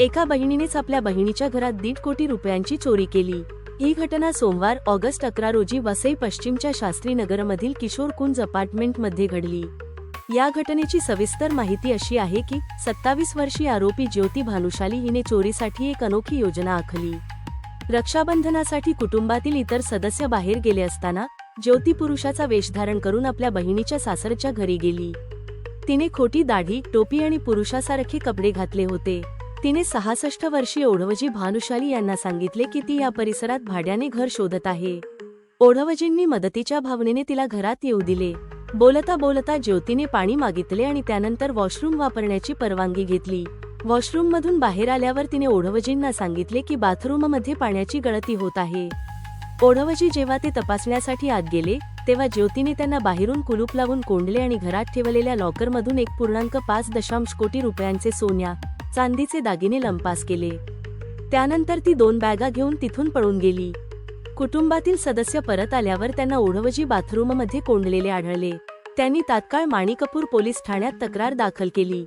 एका बहिणीनेच आपल्या बहिणीच्या घरात दीड कोटी रुपयांची चोरी केली. ही घटना सोमवार ऑगस्ट अकरा रोजी वसई पश्चिमच्या शास्त्री नगरमधील किशोर कुंज अपार्टमेंटमध्ये घडली. या घटनेची सविस्तर माहिती अशी आहे की सत्तावीस वर्षीय आरोपी ज्योती भानुशाली हिने चोरीसाठी एक अनोखी योजना आखली. रक्षाबंधनासाठी कुटुंबातील इतर सदस्य बाहेर गेले असताना ज्योती पुरुषाचा वेश धारण करून आपल्या बहिणीच्या सासरच्या घरी गेली. तिने खोटी दाढी टोपी आणि पुरुषासारखे कपडे घातले होते. तिने सहासष्ट वर्षीय ओढवजी भानुशाली यांना सांगितले की ती या परिसरात भाड्याने घर शोधत आहे. ओढवजींनी मदतीच्या भावनेने तिला घरात येऊ दिले. बोलता बोलता ज्योतीने पाणी मागितले आणि त्यानंतर वॉशरूम वापरण्याची परवानगी घेतली. वॉशरूममधून बाहेर आल्यावर तिने ओढवजींना सांगितले की बाथरूममध्ये पाण्याची गळती होत आहे. ओढवजी जेव्हा ते तपासण्यासाठी आत गेले तेव्हा ज्योतीने त्यांना बाहेरून कुलूप लावून कोंडले आणि घरात ठेवलेल्या लॉकरमधून एक पूर्णांक पाच दशांश कोटी रुपयांचे सोन्या चांदीचे दागिने लंपास केले. त्यानंतर ती दोन बॅगा घेऊन तिथून पळून गेली. कुटुंबातील सदस्य परत आल्यावर त्यांना ओढवजी बाथरूममध्ये कोंडलेले आढळले. त्यांनी तात्काळ माणिकपूर पोलीस ठाण्यात तक्रार दाखल केली.